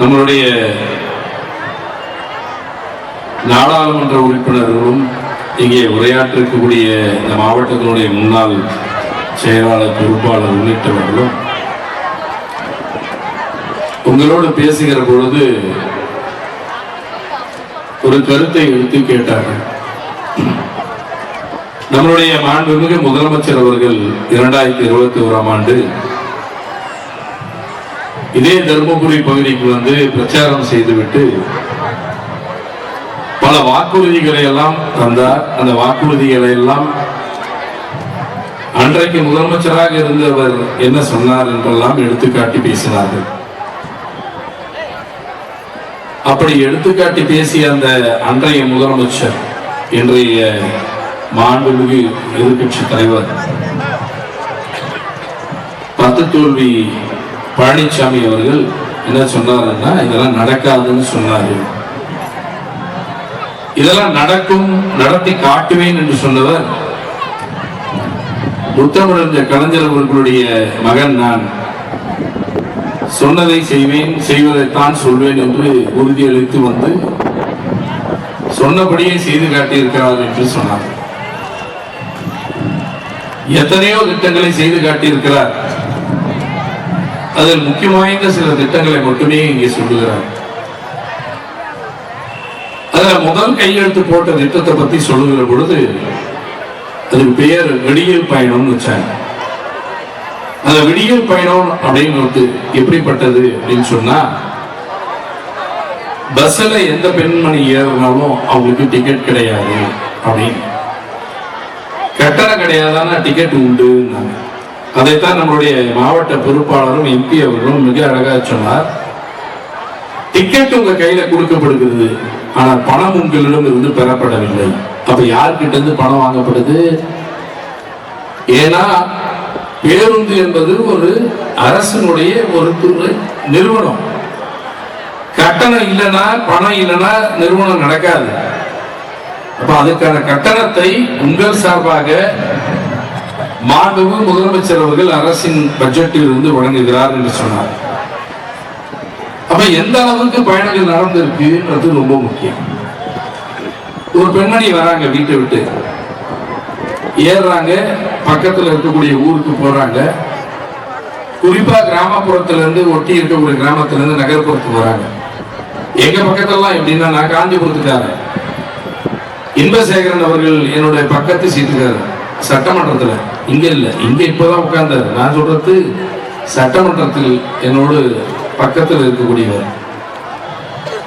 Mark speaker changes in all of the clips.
Speaker 1: நம்மளுடைய நாடாளுமன்ற உறுப்பினர்களும் இங்கே உரையாற்றிருக்கக்கூடிய இந்த மாவட்டத்தினுடைய முன்னாள் செயலாளர் பொறுப்பாளர் உள்ளிட்டவர்களும் உங்களோடு பேசுகிற பொழுது ஒரு கருத்தை எடுத்து கேட்டார்கள். நம்மளுடைய மாண்புமிகு முதலமைச்சர் அவர்கள் இரண்டாயிரத்தி இருபத்தி ஓராம் ஆண்டு இதே தருமபுரி பகுதிக்கு வந்து பிரச்சாரம் செய்துவிட்டு பல வாக்குறுதிகளை எல்லாம் தந்தார். அந்த வாக்குறுதிகளை எல்லாம் அன்றைக்கு முதலமைச்சராக இருந்தவர் என்ன சொன்னார் என்றெல்லாம் எடுத்துக்காட்டி பேசினார்கள். அப்படி எடுத்துக்காட்டி பேசிய அந்த அன்றைய முதலமைச்சர் இன்றைய மாண்புமிகு எதிர்கட்சி தலைவர் பத்து தோல்வி பழனிசாமி அவர்கள் என்ன சொன்னாருன்னா இதெல்லாம் நடக்காதுன்னு சொன்னாரு. இதெல்லாம் நடக்கும் நடத்தி காட்டுவேன் என்று சொன்னவர் புத்தமிழந்த கலைஞர் அவர்களுடைய மகன் நான். சொன்னதை செய்வேன் செய்வதைத்தான் சொல்வேன் என்று உறுதியளித்து வந்து சொன்னபடியே செய்து காட்டியிருக்கிறார் என்று சொன்னார். எத்தனையோ திட்டங்களை செய்து காட்டியிருக்கிறார். அதில் முக்கியம் வாய்ந்த சில திட்டங்களை மட்டுமே இங்கே சொல்லுகிறார். அதில் முதல் கையெழுத்து போட்ட திட்டத்தை பற்றி சொல்லுகிற பொழுது அதுக்கு பெயர் வெடியல் பயணம்னு வச்சாங்க. அந்த விடியல் பயணம் அப்படிங்கிறது எப்படிப்பட்டது அப்படின்னு சொன்னா பஸ்ஸில் எந்த பெண்மணி ஏறினாலும் அவங்களுக்கு டிக்கெட் கிடையாது அப்படின்னு. கட்டணம் கிடையாதானா டிக்கெட் உண்டு அதைத்தான் நம்மளுடைய மாவட்ட பொறுப்பாளரும் எம்பி அவர்களும் மிக அழகா சொன்னார். டிக்கெட் உங்க கையில கொடுக்கப்படுகிறது. ஆனால் பணம் உங்களிடம் இருந்து பெறப்படவில்லை. அப்ப யார்கிட்ட இருந்து பணம் வாங்கப்படுது? ஏன்னா பேருந்து என்பது ஒரு அரசனுடைய ஒரு நிறுவனம். கட்டணம் இல்லைன்னா பணம் இல்லைன்னா நிறுவனம் நடக்காது. அப்ப அதுக்கான கட்டணத்தை உங்கள் சார்பாக மாண்பு முதலமைச்சர் அவர்கள் அரசின் பட்ஜெட்டில் இருந்து வழங்குகிறார் என்று சொன்னார். அப்ப எந்த அளவுக்கு பயணங்கள் நடந்திருக்குன்றது ரொம்ப முக்கியம். ஒரு பெண்மணி வராங்க வீட்டை விட்டு. ஏறுறாங்க பக்கத்தில் இருக்கக்கூடிய ஊருக்கு போறாங்க. குறிப்பா கிராமப்புறத்திலிருந்து ஒட்டி இருக்கக்கூடிய கிராமத்திலிருந்து நகர்ப்புறத்துக்கு வராங்க. எங்க பக்கத்துலலாம் எப்படின்னா நான் காஞ்சிபுரத்துக்காரன். இன்பசேகரன் அவர்கள் என்னுடைய பக்கத்து சீட்டுக்காரர் சட்டமன்றத்தில். இங்கே இல்லை. இங்கே இப்போதான் உட்காந்தார் நான் சொல்றது சட்டமன்றத்தில் என்னோடு பக்கத்தில் இருக்கக்கூடியவர்.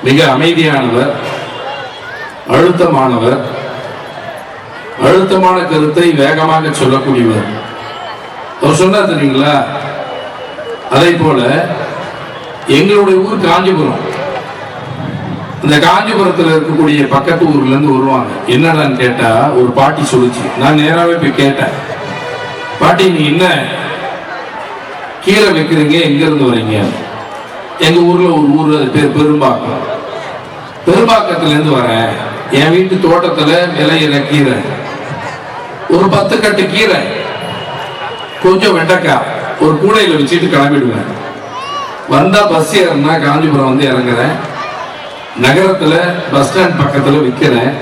Speaker 1: மிக அமைதியானவர் அழுத்தமானவர் அழுத்தமான கருத்தை வேகமாக சொல்லக்கூடியவர். அவர் சொன்னார் தெரியுங்களா? அதே போல எங்களுடைய ஊர் காஞ்சிபுரம். இந்த காஞ்சிபுரத்தில் இருக்கக்கூடிய பக்கத்து ஊர்லேருந்து வருவாங்க. என்னடான்னு கேட்டால் ஒரு பாட்டி சொல்லுச்சு. நான் நேராகவே போய் கேட்டேன். பாட்டி நீ என்ன கீழே வைக்கிறீங்க எங்க இருந்து வரீங்க? எங்க ஊர்ல ஒரு ஊர் அது பேர் பெரும்பாக்கம். பெரும்பாக்கத்துல இருந்து வரேன் என் வீட்டு தோட்டத்துல விளையிற கீரை. ஒரு பத்து கட்டு கீரை. கொஞ்சம் வெண்டைக்காய் ஒரு கூடையில வச்சுட்டு கிளம்பிடுவேன். வந்தா பஸ் ஏறனா காஞ்சிபுரம் வந்து இறங்குறேன். நகரத்துல பஸ் ஸ்டாண்ட் பக்கத்துல விற்கிறேன்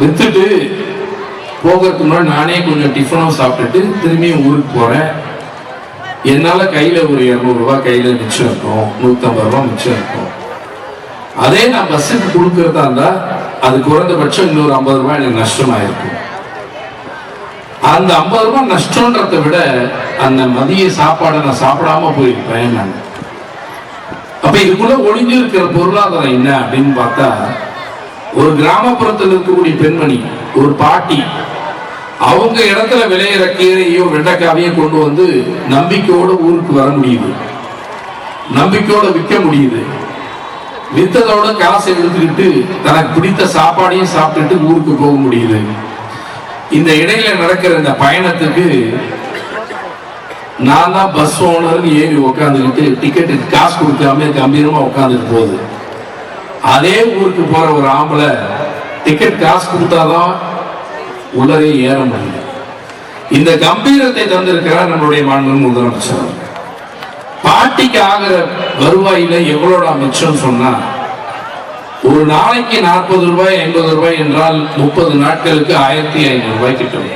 Speaker 1: வித்துட்டு போகிறதுக்கு முன்னாடி நானே கொஞ்சம் டிஃபனும் சாப்பிட்டுட்டு திரும்பியும் ஊருக்கு போறேன். என்னால கையில ஒரு இரநூறுபா கையில மிச்சம் இருக்கும். நூத்தம்பது ரூபா மிச்சம் இருக்கும். அதே நான் பஸ்ஸுக்கு கொடுக்கறதா இருந்தால் அது குறைந்தபட்சம் இன்னொரு ஐம்பது ரூபாய் எனக்கு நஷ்டமாயிருக்கும் அந்த ஐம்பது ரூபாய் நஷ்டன்றத விட அந்த மதிய சாப்பாடை நான் சாப்பிடாம போயிருப்பேன் நான். அப்ப இதுக்குள்ள ஒளிஞ்சு இருக்கிற பொருளாதாரம் என்ன அப்படின்னு பார்த்தா ஒரு கிராமப்புறத்தில் இருக்கக்கூடிய பெண்மணி ஒரு பாட்டி அவங்க இடத்துல விளையிற கீரையும் வெண்டைக்காவையும் கொண்டு வந்து நம்பிக்கையோட ஊருக்கு வர முடியுது. நம்பிக்கையோட விற்க முடியுது. வித்ததோட காசை எடுத்துக்கிட்டு தனக்கு பிடித்த சாப்பாடையும் சாப்பிட்டுட்டு ஊருக்கு போக முடியுது. இந்த இடையில நடக்கிற இந்த பயணத்துக்கு நான் தான் பஸ் ஓனர்னு ஏறி உட்காந்துக்கிட்டு டிக்கெட்டுக்கு காசு கொடுக்காம கம்பீரமா உட்காந்துட்டு போகுது. அதே ஊருக்கு போற ஒரு ஆம்பளை டிக்கெட் காசு கொடுத்தாதான் உள்ளதே ஏற முடியும் இந்த கம்பீரத்தை தந்திருக்கிறார் நம்மளுடைய மாண்பு முதலமைச்சர் பாட்டிக்கு ஆகிற வருவாயில எவ்வளோடா மிச்சம் சொன்னா ஒரு நாளைக்கு நாற்பது ரூபாய் ஐம்பது ரூபாய் என்றால் முப்பது நாட்களுக்கு ஆயிரத்தி ஐநூறு ரூபாய் கிட்டும்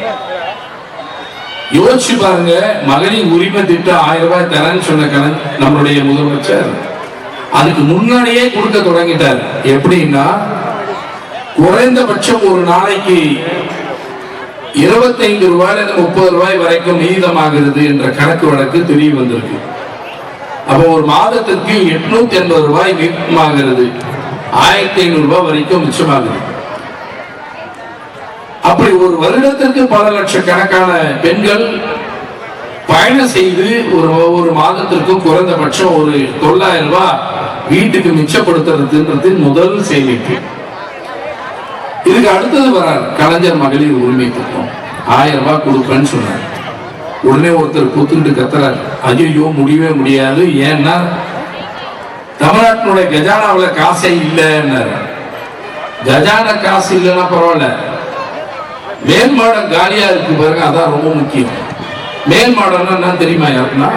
Speaker 1: யோசிச்சு பாருங்க மகனின் உரிமை திட்டம் ஆயிரம் ரூபாய் தரேன்னு சொன்ன கணன் நம்மளுடைய முதலமைச்சர். அதுக்கு முன்னாடியே கொடுக்க தொடங்கிட்டார். எப்படின்னா குறைந்தபட்சம் ஒரு நாளைக்கு இருபத்தைந்து ரூபாயில இருந்து முப்பது ரூபாய் வரைக்கும் மீதமாகிறது என்ற கணக்கு வழக்கு தெரிய வந்திருக்கு. அப்போ ஒரு மாதத்திற்கு எட்நூத்தி எண்பது ரூபாய் மீதமாகிறது ஆயிரத்தி ஐநூறு ரூபாய் வரைக்கும் மிச்சமாகுது. அப்படி ஒரு வருடத்திற்கு பல லட்சக்கணக்கான பெண்கள் பயணம் செய்து ஒரு ஒவ்வொரு மாதத்திற்கும் குறைந்தபட்சம் ஒரு தொள்ளாயிரம் ரூபாய் வீட்டுக்கு மிச்சப்படுத்துறதுன்றது முதல் சேமிப்பு இதுக்கு அடுத்தது வரார் கலைஞர் மகளிர் உரிமை திட்டம். ஆயிரம் ரூபாய் கொடுப்பேன்னு சொன்னார். உடனே ஒருத்தர் கூத்துக்கிட்டு கத்துறாரு. ஐயோ முடியவே முடியாது. ஏன்னா தமிழ்நாட்டினுடைய கஜானாவுல காசே இல்லைன்னாரு. கஜானா காசு இல்லைன்னா பரவாயில்ல. மேல் மாடம் காலியா இருக்கு பாருங்க அதான் ரொம்ப முக்கியம். மேல் மாடம்னா என்ன தெரியுமா யாருன்னா?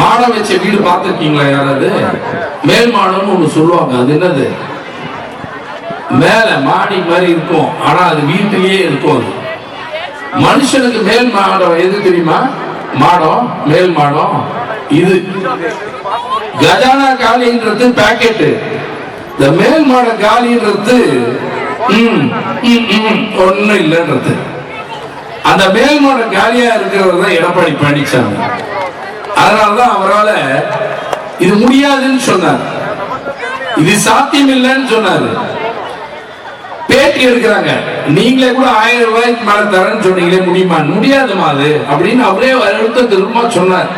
Speaker 1: மாடம் வச்ச வீடு பார்த்திருக்கீங்களா யாராவது? மேல் மாடம்னு ஒண்ணு சொல்லுவாங்க. அது என்னது? மேல மாடி மாதிரி இருக்கும். ஆனா அது வீட்டிலேயே இருக்கும் அது. மனுஷனுக்கு மேல் மாடம் எது தெரியுமா? மாடம் மேல் மாடம். இது. கஜானா காலின்றது பாக்கெட்டு இந்த மேல் மாட காலின்றது ம், ம், ம், இல்லைன்றது. அந்த மேல் மாட காலியா இருக்கிறவர் தான் எடப்பாடி பழனிசாமி அதனாலதான் அவரால் இது முடியாதுன்னு சொன்னார். இது சாத்தியம் இல்லைன்னு சொன்னாரு. பேட்டி எடுக்கிறாங்க. நீங்களே கூட ஆயிரம் ரூபாய்க்கு மேல தரேன்னு சொன்னீங்களே முடியுமா? முடியாதுமா அது அப்படின்னு அவரே வலியுறுத்த திரும்ப சொன்னார்.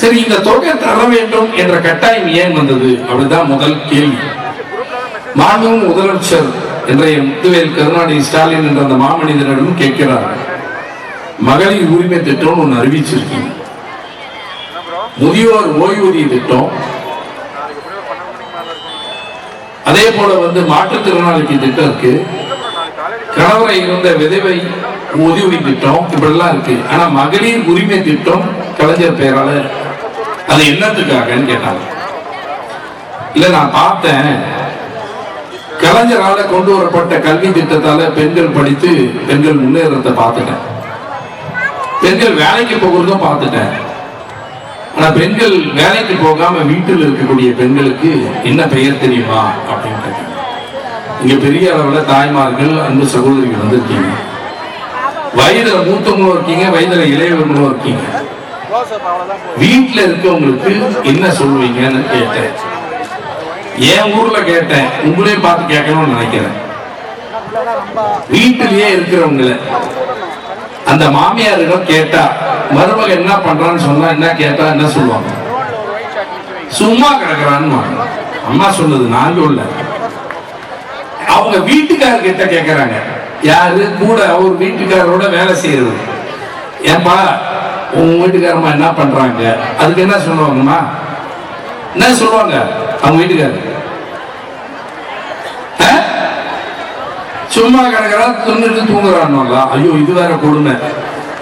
Speaker 1: சரி இந்த தொகை தர வேண்டும் என்ற கட்டாயம் ஏன் வந்தது? அப்படிதான் முதல் கேள்வி. மாண்பும் முதலமைச்சர் இன்றைய முத்துவேல் கருணாநிதி ஸ்டாலின் என்ற அந்த மாமனிதனிடம் கேட்கிறார். மகளிர் உரிமை திட்டம் ஒன்று அறிவிச்சிருக்கீங்க முதியோர் ஓய்வூதிய திட்டம் அதே போல வந்து மாற்றுத்திறனாளிக்கு திட்டம் இருக்கு. கணவரை இருந்த விதவை உதவி திட்டம் இப்படிலாம் இருக்கு. ஆனா மகளிர் உரிமை திட்டம் கலைஞர் பெயரால அது என்னத்துக்காகன்னு கேட்டாங்க. இல்ல நான் பார்த்தேன். கலைஞரால கொண்டு வரப்பட்ட கல்வி திட்டத்தால பெண்கள் படித்து பெண்கள் முன்னேறத்தை பார்த்துட்டேன். பெண்கள் வேலைக்கு போகிறதும் பார்த்துட்டேன். ஆனா பெண்கள் வேலைக்கு போகாம வீட்டில் இருக்கக்கூடிய பெண்களுக்கு என்ன பெயர் தெரியுமா அப்படின்னு இங்க பெரிய அளவுல தாய்மார்கள் அன்பு சகோதரிகள் வந்திருக்கீங்க. வயதுல மூத்தவங்களும் இருக்கீங்க வயதுல இளையவர்களும் இருக்கீங்க. வீட்டுல இருக்கவங்களுக்கு என்ன சொல்லுவீங்கன்னு கேட்டேன். என் ஊர்ல கேட்டேன். உங்களையும் பார்த்து கேட்கணும்னு நினைக்கிறேன். வீட்டிலேயே இருக்கிறவங்கள அந்த மாமியாரிடம் கேட்டா மருமக என்ன பண்றான்னு சொன்னா என்ன கேட்டா என்ன சொல்லுவாங்க? சும்மா கிடக்குறான்னு அம்மா சொன்னது நான் சொல்ல. அவங்க வீட்டுக்காரர் கிட்ட கேட்கறாங்க யாரு? கூட அவர் வீட்டுக்காரரோட வேலை செய்யறது. ஏன்பா உங்க வீட்டுக்காரம்மா என்ன பண்றாங்க? அதுக்கு என்ன சொல்லுவாங்கம்மா? என்ன சொல்லுவாங்க? அவங்க வீட்டுக்காரர். சும்மா கிடக்கிறா தின்னுட்டு தூங்குறான்ல ஐயோ இது வேற கொடுமை.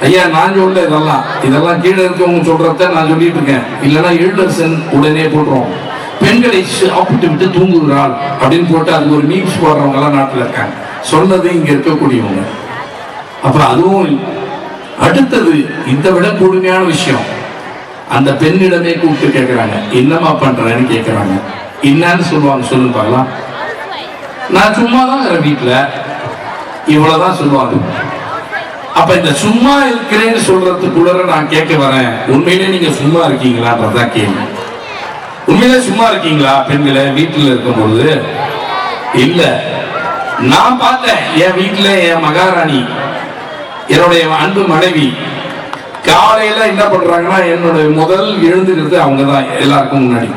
Speaker 1: ஐயா நான் சொல்ல இதெல்லாம் இதெல்லாம் கீழே இருக்கவங்க சொல்றத நான் சொல்லிட்டு இருக்கேன். இல்லைன்னா எழுடர்சன் உடனே போடுறோம் பெண்களை சாப்பிட்டு விட்டு தூங்குகிறாள் அப்படின்னு போட்டு அது ஒரு நியூஸ் போடுறவங்க எல்லாம் நாட்டில் இருக்காங்க. சொன்னது இங்க இருக்கக்கூடியவங்க. அப்ப அதுவும் அடுத்தது இதை விட கொடுமையான விஷயம். அந்த பெண்ணிடமே கூப்பிட்டு கேட்கிறாங்க என்னம்மா பண்றேன்னு கேட்கிறாங்க என்னன்னு சொல்லுவாங்க சொல்லுங்க பார்க்கலாம். நான் சும்மா தான் வீட்டில் இவ்வளவுதான் சொல்லுவாங்க. அப்ப இந்த சும்மா இருக்கிறேன்னு சொல்றதுக்குள்ள நான் கேட்க வரேன். உண்மையிலே நீங்க சும்மா இருக்கீங்களான்றதான் கேள்வி. உண்மையிலே சும்மா இருக்கீங்களா பெண்களை? வீட்டில் இருக்கும் பொழுது இல்ல. நான் பார்த்தேன் என் வீட்டில் என் மகாராணி என்னுடைய அன்பு மனைவி காலையில என்ன பண்றாங்கன்னா என்னுடைய முதல் எழுந்துக்கிறது அவங்க தான் எல்லாருக்கும் முன்னாடி.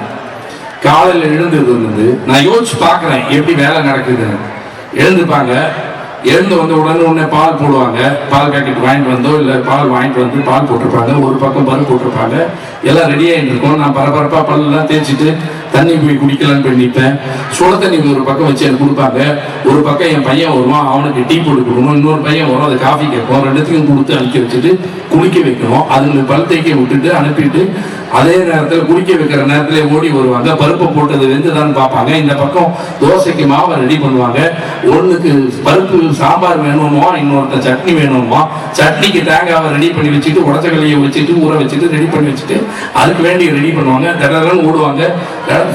Speaker 1: காலையில எழுந்துக்கிறது வந்து நான் யோசிச்சு பார்க்குறேன் எப்படி வேலை நடக்குது எழுந்துப்பாங்க எழுந்து வந்த உடனே உடனே பால் போடுவாங்க. பால் பேக்கெட் வாங்கிட்டு வந்தோ இல்லை பால் வாங்கிட்டு வந்து பால் போட்டிருப்பாங்க. ஒரு பக்கம் பருப்பு போட்டிருப்பாங்க. எல்லாம் ரெடி ஆகிட்டு இருக்கும். நான் பரபரப்பா பல்லெல்லாம் தேய்ச்சிட்டு தண்ணி போய் குடிக்கலான்னு போய் நிற்பேன் சுட தண்ணி ஒரு பக்கம் வச்சு எனக்கு கொடுப்பாங்க. ஒரு பக்கம் என் பையன் வருவான் அவனுக்கு டீ போட்டு கொடுக்கணும். இன்னொரு பையன் வரும் அது காஃபி கேட்போம் ரெண்டுத்தையும் கொடுத்து அனுப்பி வச்சுட்டு குளிக்க வைக்கணும். அதுங்களை பல் தேய்க்க விட்டுட்டு அனுப்பிட்டு அதே நேரத்தில் குளிக்க வைக்கிற நேரத்தில் ஓடி வருவாங்க. பருப்பை போட்டது வெந்துதான் பார்ப்பாங்க. இந்த பக்கம் தோசைக்கு மாவை ரெடி பண்ணுவாங்க. ஒன்றுக்கு பருப்பு சாம்பார் வேணுமா இன்னொருத்த சட்னி வேணுமா சட்னிக்கு தேங்காவை ரெடி பண்ணி வச்சுட்டு உடச்சக்கலையை வச்சுட்டு ஊற வச்சுட்டு ரெடி பண்ணி வச்சுட்டு அதுக்கு வேண்டி ரெடி பண்ணுவாங்க. தடன்னு ஓடுவாங்க.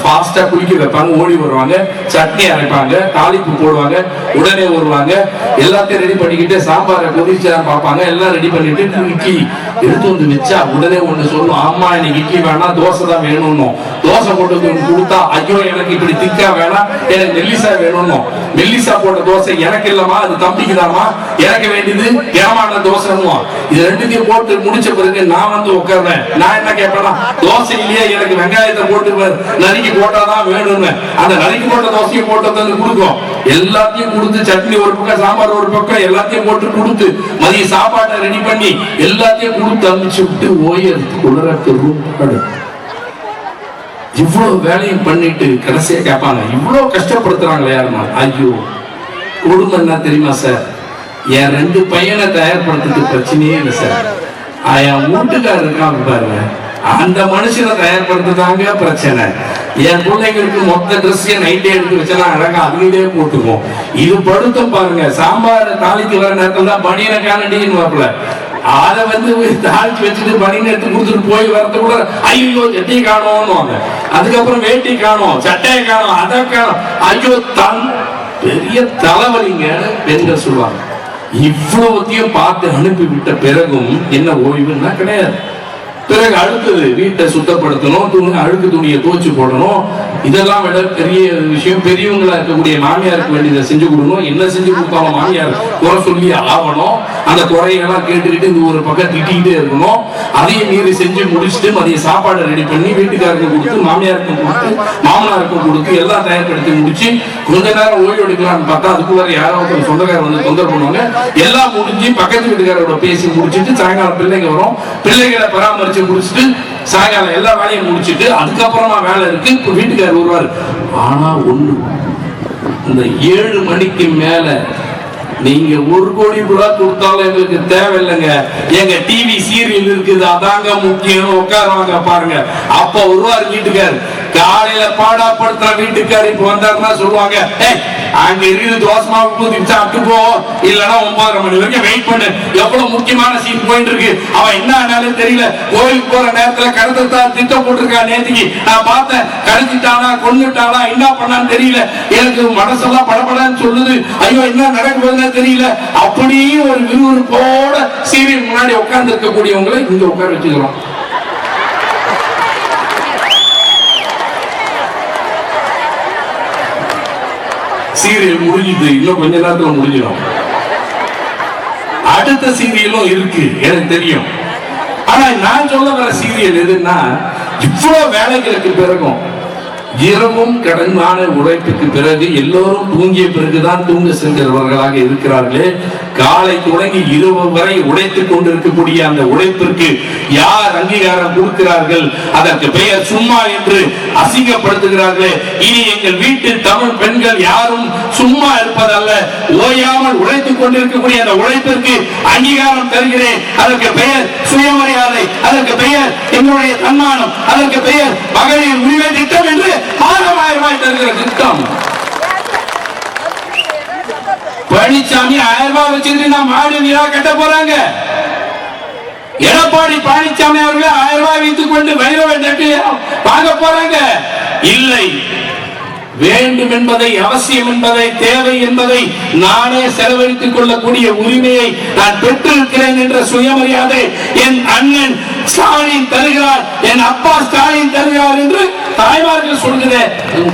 Speaker 1: ஃபாஸ்டா குளிக்க வைப்பாங்க ஓடி வருவாங்க சட்னி அரைப்பாங்க தாளிப்பு போடுவாங்க உடனே வருவாங்க. எல்லாத்தையும் ரெடி பண்ணிக்கிட்டு சாம்பாரை கொதிச்சா பார்ப்பாங்க எல்லாம் ரெடி பண்ணிட்டு இட்லி எடுத்து வந்து வச்சா உடனே ஒண்ணு சொல்லும் ஆமா இன்னைக்கு இட்லி வேணாம் தோசை தான் வேணும்னு தோசை போட்டு கொடுத்தா ஐயோ எனக்கு இப்படி திக்கா வேணாம். எனக்கு மெல்லிசா வேணும்னு. மெல்லிசா போட்ட தோசை எனக்கு இல்லம்மா அது தம்பிக்கு தாமா எனக்கு வேண்டியது ஏமான தோசைன்னு இது ரெண்டுத்தையும் போட்டு முடிச்ச பிறகு நான் வந்து உட்கார்றேன் நான் என்ன கேட்பேன்னா தோசை இல்லையே எனக்கு வெங்காயத்தை போட்டு நறுக்கி போட்டாதான் வேணும்னு. அந்த நறுக்கி போட்ட தோசையை போட்டு வந்து கொடுக்கும். எல்லாத்தையும் கொடுத்து சட்னி ஒரு பக்கம் சாம்பார் ஒரு பக்கம் எல்லாத்தையும் போட்டு கொடுத்து மதிய சாப்பாட்டை ரெடி பண்ணி எல்லாத்தையும் கொடுத்து அனுப்பிச்சு விட்டு ஓய்வு உணரத்து ரூம் இவ்வளவு வேலையும் பண்ணிட்டு கடைசியா கேட்பாங்க இவ்வளவு கஷ்டப்படுத்துறாங்களே யாருமா? ஐயோ குடும்பம் என்ன தெரியுமா சார்? என் ரெண்டு பையனை தயார்படுத்துறது பிரச்சனையே இல்லை சார். என் வீட்டுக்காரர் இருக்கான் பாருங்க. அந்த மனுஷனை தயார்படுத்துதாங்க பிரச்சனை. என் பிள்ளைங்களுக்கு மொத்த ட்ரெஸ் நைட்டே எடுத்து வச்சா அழகா அதுலயே போட்டுக்குவோம். இது படுத்தம் பாருங்க. சாம்பார் தாளிக்கு வர நேரத்துல தான் பனியனை காணடின்னு வரல அதை வந்து தாழ்த்து வச்சுட்டு பணி எடுத்து கொடுத்துட்டு போய் வரதுக்குள்ள ஐயோ சட்டி காணோம்னு. அதுக்கப்புறம் வேட்டி காணோம் சட்டையை காணோம் அதை காணும். ஐயோ தன் பெரிய தலைவலிங்க பெண்கள் சொல்லுவாங்க இவ்வளவுத்தையும் பார்த்து அனுப்பி விட்ட பிறகும் என்ன ஓய்வுன்னா கிடையாது. பிறகு அடுத்தது வீட்டை சுத்தப்படுத்தணும் துணி அழுக்கு துணியை தோச்சு போடணும். இதெல்லாம் விட பெரிய விஷயம் பெரியவங்களா இருக்கக்கூடிய மாமியாருக்கு வேண்டியதை செஞ்சு கொடுக்கணும். என்ன செஞ்சு கொடுத்தாலும் மாமியார் குறை சொல்லி ஆகணும். அந்த குறையெல்லாம் கேட்டுக்கிட்டு இந்த ஒரு பக்கம் திட்டிக்கிட்டே இருக்கணும். அதையும் மீறி செஞ்சு முடிச்சுட்டு மதிய சாப்பாடு ரெடி பண்ணி வீட்டுக்காருக்கு கொடுத்து மாமியாருக்கும் கொடுத்து மாமனாருக்கும் கொடுத்து எல்லாம் தயார்படுத்தி முடிச்சு கொஞ்ச நேரம் ஓய்வு எடுக்கலாம்னு பார்த்தா அதுக்குள்ள யாராவது ஒருத்தர் சொந்தக்காரர் வந்து தொந்தரவு பண்ணுவாங்க. எல்லாம் முடிஞ்சு பக்கத்து வீட்டுக்காரோட பேசி முடிச்சிட்டு சாயங்காலம் பிள்ளைங்க வரும். பிள்ளைகளை பராமரிச்சு முடிச்சுட்டு சாயங்காலம் எல்லா வேலையும் முடிச்சுட்டு அதுக்கப்புறமா வேலை இருக்கு இப்ப வீட்டுக்காரர் வருவார். ஆனா ஒண்ணு இந்த ஏழு மணிக்கு மேல நீங்க ஒரு கோடி ரூபாய் கொடுத்தாலும் எங்களுக்கு தேவையில்லைங்க. எங்க டிவி சீரியல் இருக்குது அதாங்க முக்கியம் உட்காருவாங்க பாருங்க. அப்ப வருவார் வீட்டுக்கார் காலையில பாடாப்படுத்துற வீட்டுக்கார் இப்ப வந்தாருன்னா சொல்லுவாங்க அங்க இருக்குது தோசை மாவு சாப்பிட்டு போ. இல்லைன்னா ஒன்பதரை மணி வரைக்கும் வெயிட் பண்ணு. எவ்வளவு முக்கியமான சீட் போயிட்டு இருக்கு. அவன் என்ன ஆனாலும் தெரியல. கோயிலுக்கு போற நேரத்துல கடத்தத்தான் திட்டம் போட்டிருக்கான் நேத்திக்கு. நான் பார்த்தேன். கடிச்சிட்டானா கொண்டுட்டானா என்ன பண்ணான்னு தெரியல. எனக்கு மனசெல்லாம் படப்படான்னு சொல்லுது. ஐயோ என்ன நடக்க போதுன்னு தெரியல. அப்படியே ஒரு விறுவிறுப்போட சீரியல் முன்னாடி உட்கார்ந்து இருக்கக்கூடியவங்களை இங்க உட்கார வச்சுக்கிறோம். சீரியல் முடிஞ்சுது. இன்னும் கொஞ்ச நேரத்துல முடிஞ்சிடும். அடுத்த சீரியலும் இருக்கு எனக்கு தெரியும். ஆனா நான் சொல்ல வர சீரியல் எதுன்னா இவ்வளவு வேலைகளுக்கு பிறகும் இரவும் கடனான உழைப்புக்கு பிறகு எல்லோரும் தூங்கிய பிறகுதான் தூங்க சென்றவர்களாக இருக்கிறார்களே. காலை தொடங்கி இரவு வரை உழைத்துக் கொண்டிருக்கக்கூடிய அந்த உழைப்பிற்கு யார் அங்கீகாரம் கொடுக்கிறார்கள்? அதற்கு பெயர் சும்மா என்று அசிங்கப்படுத்துகிறார்களே. இனி எங்கள் வீட்டில் தமிழ் பெண்கள் யாரும் சும்மா இருப்பதல்ல. ஓயாமல் உழைத்துக் கொண்டிருக்கக்கூடிய அந்த உழைப்பிற்கு அங்கீகாரம் தருகிறேன். அதற்கு பெயர் சுயமரியாதை அதற்கு பெயர் எங்களுடைய தன்மானம் அதற்கு பெயர் மகளிர் உரிமை திட்டம் என்று ஆயிரம் ரூபாய் தருகிற திட்டம் பழனிசாமி ஆயிரம் ரூபாய் நான் மாடு விழா கட்ட போறாங்க. எடப்பாடி பழனிசாமி அவர்கள் ஆயிரம் ரூபாய் வைத்துக் கொண்டு வைரவை தட்டி வாங்க போறாங்க. இல்லை வேண்டும் என்பதை அவசியம் என்பதை தேவை என்பதை நானே செலவழித்துக் கொள்ளக்கூடிய உரிமையை நான் பெற்றிருக்கிறேன் என்ற சுயமரியாதை என் அண்ணன் ஸ்டாலின் தருகிறார் என் அப்பா ஸ்டாலின் தருகிறார் என்று தாய்மார்கள் சொல்கிறேன் உன்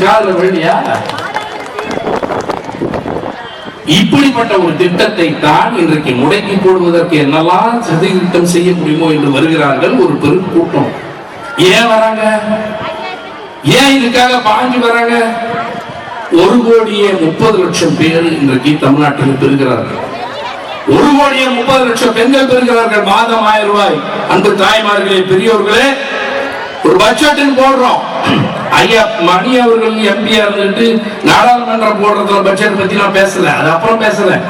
Speaker 1: இப்படிப்பட்ட ஒரு திட்டத்தை தான் இன்றைக்கு முடக்கி போடுவதற்கு என்னெல்லாம் சதி திட்டம் செய்ய முடியுமோ என்று வருகிறார்கள் ஒரு பெரும் கூட்டம் ஏன் வராங்க? ஏன் இதுக்காக பாஞ்சு வராங்க? ஒரு கோடியே முப்பது லட்சம் பேர் இன்றைக்கு தமிழ்நாட்டில் பெறுகிறார்கள். ஒரு கோடியே முப்பது லட்சம் பெண்கள் பெறுகிறார்கள். மாதம் ஆயிரம் ரூபாய். அன்பு தாய்மார்களே பெரியோர்களே ஒரு பட்ஜெட் போடுறோம். ஐயா மணி அவர்கள் எம்பியா இருந்துட்டு நாடாளுமன்றம் போடுறதுல பட்ஜெட் பத்தி நான் பேசல. அது அப்புறம் பேசல.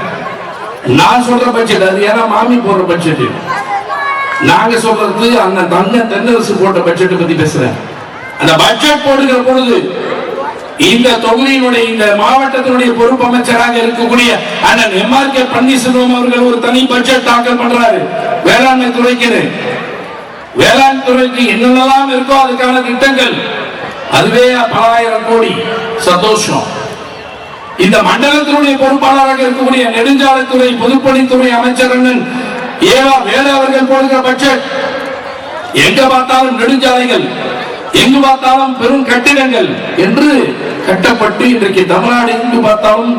Speaker 1: நான் சொல்ற பட்ஜெட் அது ஏன்னா மாமி போடுற பட்ஜெட் நாங்க சொல்றது அந்த தங்க தென்னரசு போட்ட பட்ஜெட் பத்தி பேசுறேன். அந்த பட்ஜெட் போடுகிற பொழுது இந்த தொகுதியினுடைய இந்த மாவட்டத்தினுடைய பொறுப்பு அமைச்சராக இருக்கக்கூடிய அண்ணன் எம்ஆர் கே பன்னீர்செல்வம் அவர்கள் ஒரு தனி பட்ஜெட் தாக்கல் பண்றாரு. வேளாண்மை துறைக்கு. வேளாண் துறைக்கு என்னென்னலாம் இருக்கோ அதுக்கான திட்டங்கள். அதுவே பலாயிரம் கோடி சந்தோஷம். இந்த மண்டலத்தினுடைய பொறுப்பாளராக இருக்கக்கூடிய நெடுஞ்சாலைத்துறை பொதுப்பணித்துறை அமைச்சர் அண்ணன் ஏவா வேலை அவர்கள் போடுகிற பட்ஜெட் எங்க பார்த்தாலும் நெடுஞ்சாலைகள் எங்கு பார்த்தாலும் பெரும் கட்டிடங்கள் என்று கட்டப்பட்டு இன்றைக்கு தமிழ்நாடு எங்கு பார்த்தாலும்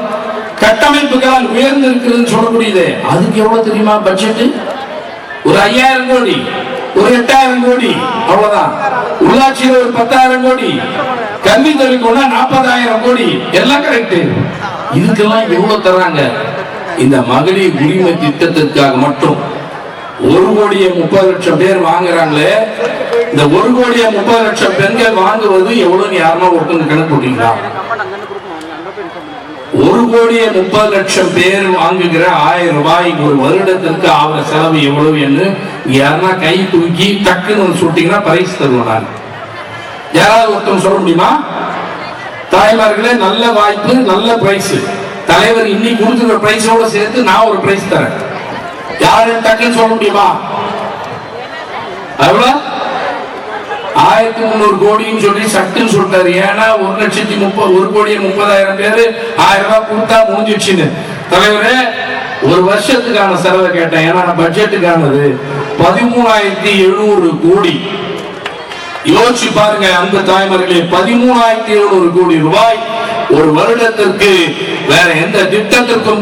Speaker 1: கட்டமைப்புகளால் உயர்ந்து இருக்கிறதுன்னு சொல்லக்கூடியது. அதுக்கு எவ்வளவு தெரியுமா பட்ஜெட் ஒரு ஐயாயிரம் கோடி ஒரு எட்டாயிரம் கோடி அவ்வளவுதான். உள்ளாட்சியில் ஒரு பத்தாயிரம் கோடி கல்வி தொழிற்கொண்டா நாற்பதாயிரம் கோடி எல்லாம் கரெக்ட் இதுக்கெல்லாம் எவ்வளவு தர்றாங்க? இந்த மகளிர் உரிமை திட்டத்திற்காக மட்டும். ஒரு கோடியே முப்பது லட்சம் பேர் வாங்குறாங்களே. இந்த ஒரு கோடியே முப்பது லட்சம் பெண்கள் வாங்குவது எவ்வளவுன்னு யாருமா ஒருத்தங்க கணக்கு போட்டீங்களா? ஒரு கோடியே முப்பது லட்சம் பேர் வாங்குகிற ஆயிரம் ரூபாய் ஒரு வருடத்திற்கு ஆகிற செலவு எவ்வளவு என்று யாருன்னா கை தூக்கி டக்குன்னு சுட்டிங்கன்னா பரிசு தருவோம் நான். யாராவது ஒருத்தன் சொல்ல முடியுமா? தாய்மார்களே நல்ல வாய்ப்பு நல்ல பிரைஸ் தலைவர் இன்னைக்கு கொடுத்துருக்க பிரைஸோட சேர்த்து நான் ஒரு பிரைஸ் தரேன். யாரும் டக்குன்னு சொல்ல முடியுமா? எவ்வளவு ஆயிரத்தி முந்நூறு கோடின்னு சொல்லி சட்டுன்னு சொல்லிட்டாரு. ஏன்னா ஒரு லட்சத்தி முப்பது ஒரு கோடி முப்பதாயிரம் பேரு ஆயிரம் ரூபாய் கொடுத்தா முடிஞ்சிடுச்சுன்னு. தலைவரே ஒரு வருஷத்துக்கான செலவை கேட்டேன். ஏன்னா பட்ஜெட்டுக்கானது பதிமூணாயிரத்தி எழுநூறு கோடி. யோசிச்சு பாருங்க அந்த தாய்மார்களே பதிமூணாயிரத்தி எழுநூறு கோடி ரூபாய் ஒரு வருடத்திற்கு வேற எந்த திட்டத்திற்கும்